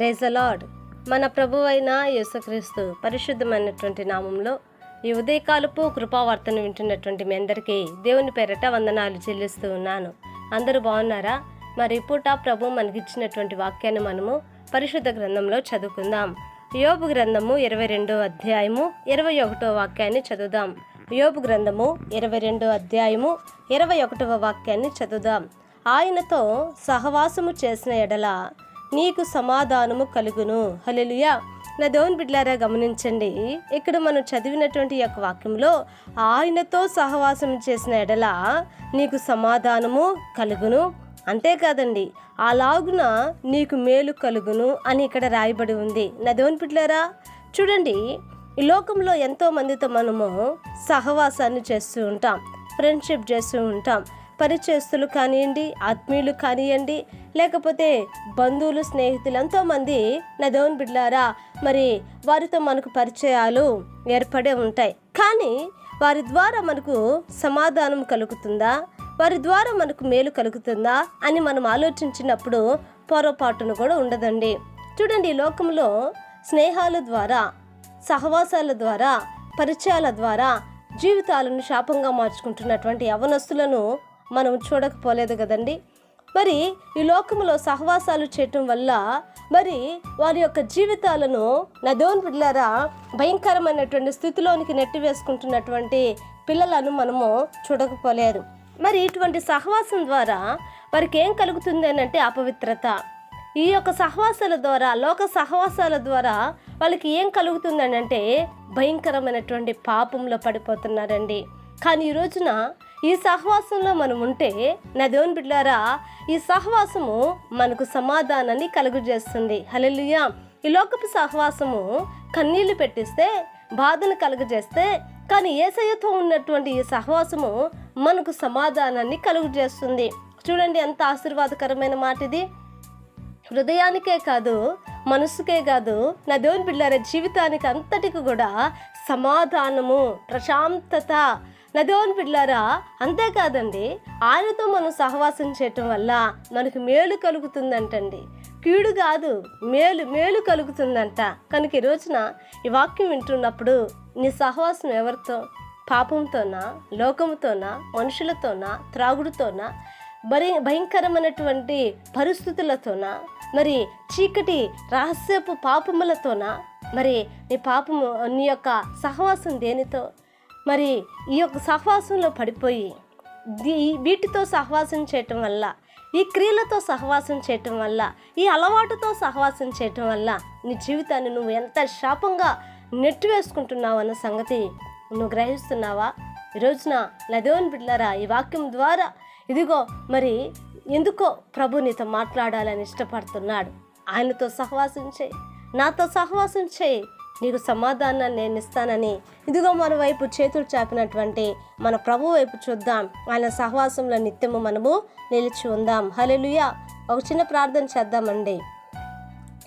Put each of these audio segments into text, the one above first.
Praise అలాడ్ మన ప్రభు అయిన యేసుక్రీస్తు పరిశుద్ధమైనటువంటి నామంలో ఈ ఉదయకాలపు కృపావార్తను వింటున్నటువంటి మీ అందరికీ దేవుని పేరట వందనాలు చెల్లిస్తూ ఉన్నాను. అందరూ బాగున్నారా? మరి పూట ప్రభు మనకిచ్చినటువంటి వాక్యాన్ని మనము పరిశుద్ధ గ్రంథంలో చదువుకుందాం. యోబు గ్రంథము ఇరవై రెండో అధ్యాయము ఇరవై ఒకటో వాక్యాన్ని చదువుదాం. యోబు గ్రంథము ఇరవై రెండో అధ్యాయము ఇరవై ఒకటవ వాక్యాన్ని చదువుదాం. ఆయనతో సహవాసము చేసిన ఎడల నీకు సమాధానము కలుగును. హల్లెలూయా. నా దేవుని బిడ్లారా గమనించండి. ఇక్కడ మనం చదివినటువంటి యొక్క వాక్యంలో ఆయనతో సహవాసం చేసిన ఎడల నీకు సమాధానము కలుగును. అంతేకాదండి అలాగున నీకు మేలు కలుగును అని ఇక్కడ రాయబడి ఉంది. నా దేవుని బిడ్లారా చూడండి ఈ లోకంలో ఎంతో మందితో మనము సహవాసాన్ని చేస్తూ ఉంటాం ఫ్రెండ్షిప్ చేస్తూ ఉంటాం. పరిచయస్తులు కానివ్వండి ఆత్మీయులు కానివ్వండి లేకపోతే బంధువులు స్నేహితులు ఎంతోమంది నదోన్ బిడ్లారా మరి వారితో మనకు పరిచయాలు ఏర్పడే ఉంటాయి. కానీ వారి ద్వారా మనకు సమాధానం కలుగుతుందా? వారి ద్వారా మనకు మేలు కలుగుతుందా? అని మనం ఆలోచించినప్పుడు పొరపాటును కూడా ఉండదండి. చూడండి లోకంలో స్నేహాల ద్వారా సహవాసాల ద్వారా పరిచయాల ద్వారా జీవితాలను శాపంగా మార్చుకుంటున్నటువంటి యవనస్తులను మనం చూడకపోలేదు కదండి. మరి ఈ లోకంలో సహవాసాలు చేయటం వల్ల మరి వారి యొక్క జీవితాలను నదోన్ పిల్లరా భయంకరమైనటువంటి స్థితిలోనికి నెట్టివేసుకుంటున్నటువంటి పిల్లలను మనము చూడకపోలేదు. మరి ఇటువంటి సహవాసం ద్వారా వారికి ఏం కలుగుతుంది అంటే అపవిత్రత. ఈ యొక్క సహవాసాల ద్వారా లోక సహవాసాల ద్వారా వాళ్ళకి ఏం కలుగుతుందని అంటే భయంకరమైనటువంటి పాపంలో పడిపోతున్నారండి. కానీ ఈ రోజున ఈ సహవాసంలో మనం ఉంటే నా దేవుని బిడ్డారా ఈ సహవాసము మనకు సమాధానాన్ని కలుగజేస్తుంది. హల్లెలూయా. ఈ లోకపు సహవాసము కన్నీళ్ళు పెట్టిస్తే బాధను కలుగజేస్తే కానీ ఏసయ్యతో ఉన్నటువంటి ఈ సహవాసము మనకు సమాధానాన్ని కలుగజేస్తుంది. చూడండి ఎంత ఆశీర్వాదకరమైన మాట ఇది. హృదయానికే కాదు మనసుకే కాదు నా దేవుని బిళ్ళారే జీవితానికి అంతటికి కూడా సమాధానము ప్రశాంతత నా దేవుని బిడ్డారా అంతేకాదండి. ఆయనతో మనం సహవాసం చేయటం వల్ల మనకు మేలు కలుగుతుందంటండి. కీడు కాదు మేలు మేలు కలుగుతుందంట. కనుక ఈ రోజున ఈ వాక్యం వింటున్నప్పుడు నీ సహవాసం ఎవరితో? పాపంతోనా లోకముతోనా మనుషులతోనా త్రాగుడుతోనా భరి భయంకరమైనటువంటి పరిస్థితులతోన? మరి చీకటి రహస్యపు పాపములతోన? మరి నీ పాపము నీ యొక్క సహవాసం దేనితో? మరి ఈ యొక్క సహవాసంలో పడిపోయి దీ- వీటితో సహవాసం చేయటం వల్ల ఈ క్రియలతో సహవాసం చేయటం వల్ల ఈ అలవాటుతో సహవాసం చేయటం వల్ల నీ జీవితాన్ని నువ్వు ఎంత శాపంగా నెట్టివేసుకుంటున్నావు అన్న సంగతి నువ్వు గ్రహిస్తున్నావా? ఈ రోజున లదేవన్ బిడ్లారా ఈ వాక్యం ద్వారా ఇదిగో మరి ఎందుకో ప్రభు నీతో మాట్లాడాలని ఇష్టపడుతున్నాడు. ఆయనతో సహవాసం చేయి. నాతో సహవాసం చేయి. నీకు సమాధానాన్ని నేను ఇస్తానని. ఇదిగో మన వైపు చేతులు చాపినటువంటి మన ప్రభు వైపు చూద్దాం. ఆయన సహవాసంలో నిత్యము మనము నిలిచి ఉందాం. హలెలుయా ఒక చిన్న ప్రార్థన చేద్దామండి.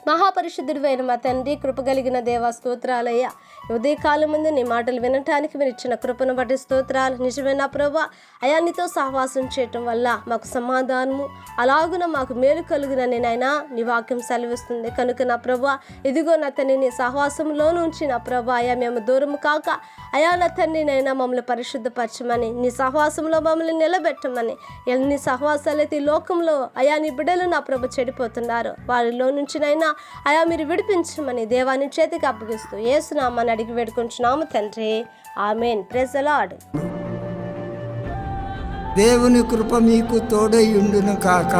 మహాపరిశుద్ధుడు అయిన మా తండ్రి కృపగలిగిన దేవ దేవా స్తోత్రాలయ్య. ఉదయకాలం ముందు నీ మాటలు వినటానికి మీరు ఇచ్చిన కృపను బట్టి స్తోత్రాలు. నిజమైన ప్రభా. అయాన్నితో సహవాసం చేయటం వల్ల మాకు సమాధానము. అలాగున మాకు మేలు కలుగున నేనైనా నీ వాక్యం సెలవిస్తుంది. కనుక నా ప్రభా ఇదిగో నా తండ్రి నీ సహవాసంలో నుంచి నా ప్రభా అయా మేము దూరం కాక అయా నా తండ్రి నైనా మమ్మల్ని పరిశుద్ధపరచమని నీ సహవాసంలో మమ్మల్ని నిలబెట్టమని ఎన్ని సహవాసాలైతే ఈ లోకంలో అయా నీ బిడ్డలు నా ప్రభు చెడిపోతున్నారు. వారిలో నుంచినైనా అయా మీరు విడిపించమని దేవాన్ని చేతికి అప్పగిస్తూ ఏసునామని అడిగి వేడుకుంటున్నాము తండ్రి. ఆమెన్. ప్రెజ్ లాడ్ దేవుని కృప మీకు తోడై ఉండును కాక.